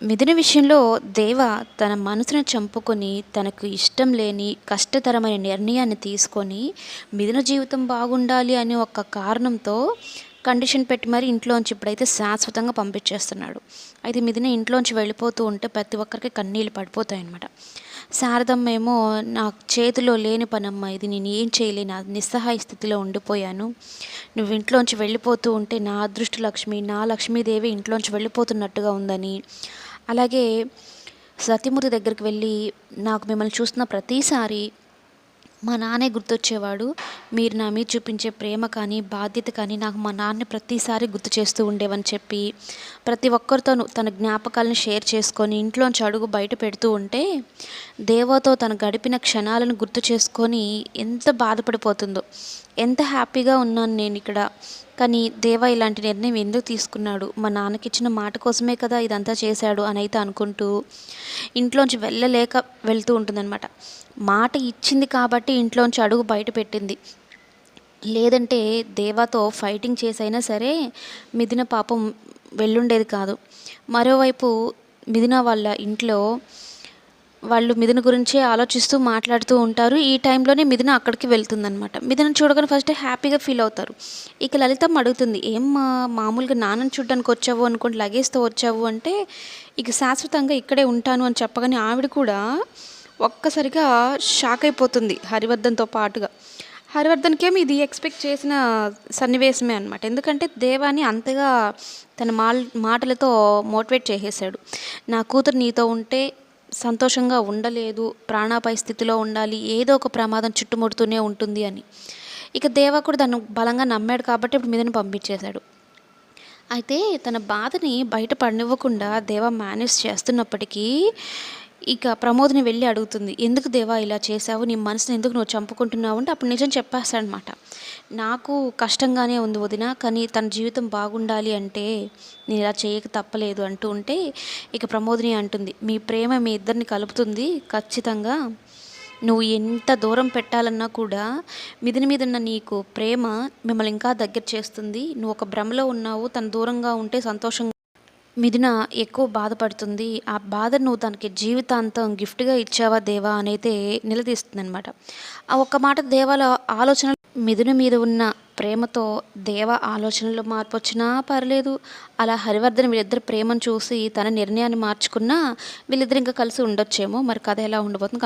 మిథున విషయంలో దేవ తన మనసును చంపుకొని తనకు ఇష్టం లేని కష్టతరమైన నిర్ణయాన్ని తీసుకొని మిథున జీవితం బాగుండాలి అనే ఒక కారణంతో కండిషన్ పెట్టి మరి ఇంట్లోంచి ఇప్పుడైతే శాశ్వతంగా పంపించేస్తున్నాడు. అయితే మిథున ఇంట్లోంచి వెళ్ళిపోతూ ఉంటే ప్రతి ఒక్కరికి కన్నీళ్ళు పడిపోతాయి అనమాట శారదమ్మేమో నా చేతిలో లేని పనమ్మ ఇది నేను ఏం చేయలేను నిస్సహాయ స్థితిలో ఉండిపోయాను. నువ్వు ఇంట్లోంచి వెళ్ళిపోతూ ఉంటే నా అదృష్ట లక్ష్మి నా లక్ష్మీదేవి ఇంట్లోంచి వెళ్ళిపోతున్నట్టుగా ఉందని. అలాగే సతీమూర్తి దగ్గరికి వెళ్ళి నాకు మిమ్మల్ని చూస్తున్న ప్రతిసారి మా నాన్నే గుర్తొచ్చేవాడు. మీరు నా మీద చూపించే ప్రేమ కానీ బాధ్యత కానీ నాకు మా నాన్న ప్రతిసారి గుర్తు చేస్తూ ఉండేవని చెప్పి ప్రతి ఒక్కరితోనూ తన జ్ఞాపకాలను షేర్ చేసుకొని ఇంట్లోంచి అడుగు బయట పెడుతూ ఉంటే దేవతో తను గడిపిన క్షణాలను గుర్తు చేసుకొని ఎంత బాధపడిపోతుందో. ఎంత హ్యాపీగా ఉన్నాను నేను ఇక్కడ. కానీ దేవ ఇలాంటి నిర్ణయం ఎందుకు తీసుకున్నాడు? మా నాన్నకి ఇచ్చిన మాట కోసమే కదా ఇదంతా చేశాడు అని అయితే అనుకుంటూ ఇంట్లోంచి వెళ్ళలేక వెళ్తూ ఉంటుందన్నమాట. మాట ఇచ్చింది కాబట్టి ఇంట్లోంచి అడుగు బయట పెట్టింది. లేదంటే దేవాతో ఫైటింగ్ చేసైనా సరే మిథున పాపం వెళ్ళుండేది కాదు. మరోవైపు మిథున వాళ్ళ ఇంట్లో వాళ్ళు మిథున గురించి ఆలోచిస్తూ మాట్లాడుతూ ఉంటారు. ఈ టైంలోనే మిథున అక్కడికి వెళ్తుందనమాట మిథున చూడగానే ఫస్ట్ హ్యాపీగా ఫీల్ అవుతారు. ఇక లలితమ్మ అడుగుతుంది ఏం మామూలుగా నాన్నని చూడడానికి వచ్చావు అనుకోండి లగేజ్తో వచ్చావు అంటే ఇక శాశ్వతంగా ఇక్కడే ఉంటాను అని చెప్పగానే ఆవిడ కూడా ఒక్కసారిగా షాక్ అయిపోతుంది హరివర్ధన్తో పాటుగా. హరివర్ధన్కేమి ఇది ఎక్స్పెక్ట్ చేసిన సన్నివేశమే అనమాట ఎందుకంటే దేవాని అంతగా తన మాల్ మాటలతో మోటివేట్ చేసేసాడు. నా కూతురు నీతో ఉంటే సంతోషంగా ఉండలేదు ప్రాణాపాయ స్థితిలో ఉండాలి ఏదో ఒక ప్రమాదం చుట్టుముడుతూనే ఉంటుంది అని. ఇక దేవ కూడా బలంగా నమ్మాడు కాబట్టి ఇప్పుడు మీదని పంపించేశాడు. అయితే తన బాధని బయట పడనివ్వకుండా దేవ మేనేజ్ చేస్తున్నప్పటికీ ఇక ప్రమోద్ని వెళ్ళి అడుగుతుంది ఎందుకు దేవా ఇలా చేసావు నీ మనసుని ఎందుకు నువ్వు చంపుకుంటున్నావు? అంటే అప్పుడు నిజం చెప్పేస్తాడనమాట నాకు కష్టంగానే ఉంది వదిన కానీ తన జీవితం బాగుండాలి అంటే నేను ఇలా చేయక తప్పలేదు అంటూ ఉంటే ఇక ప్రమోదిని అంటుంది మీ ప్రేమ మీ ఇద్దరిని కలుపుతుంది. ఖచ్చితంగా నువ్వు ఎంత దూరం పెట్టాలన్నా కూడా మిదిన మీద ఉన్న నీకు ప్రేమ మిమ్మల్ని ఇంకా దగ్గర చేస్తుంది. నువ్వు ఒక భ్రమలో ఉన్నావు తను దూరంగా ఉంటే సంతోషంగా మిథున ఎక్కువ బాధపడుతుంది. ఆ బాధ నువ్వు తనకి జీవితాంతం గిఫ్ట్గా ఇచ్చావా దేవా అనైతే నిలదీస్తుంది అనమాట ఆ ఒక్క మాట దేవాల ఆలోచన మిథున మీద ఉన్న ప్రేమతో దేవ ఆలోచనలో మార్పు వచ్చినా పర్లేదు. అలా హరివర్ధన్ వీళ్ళిద్దరు ప్రేమను చూసి తన నిర్ణయాన్ని మార్చుకున్నా వీళ్ళిద్దరు ఇంకా కలిసి ఉండొచ్చేమో. మరి కథ ఎలా ఉండబోతుంది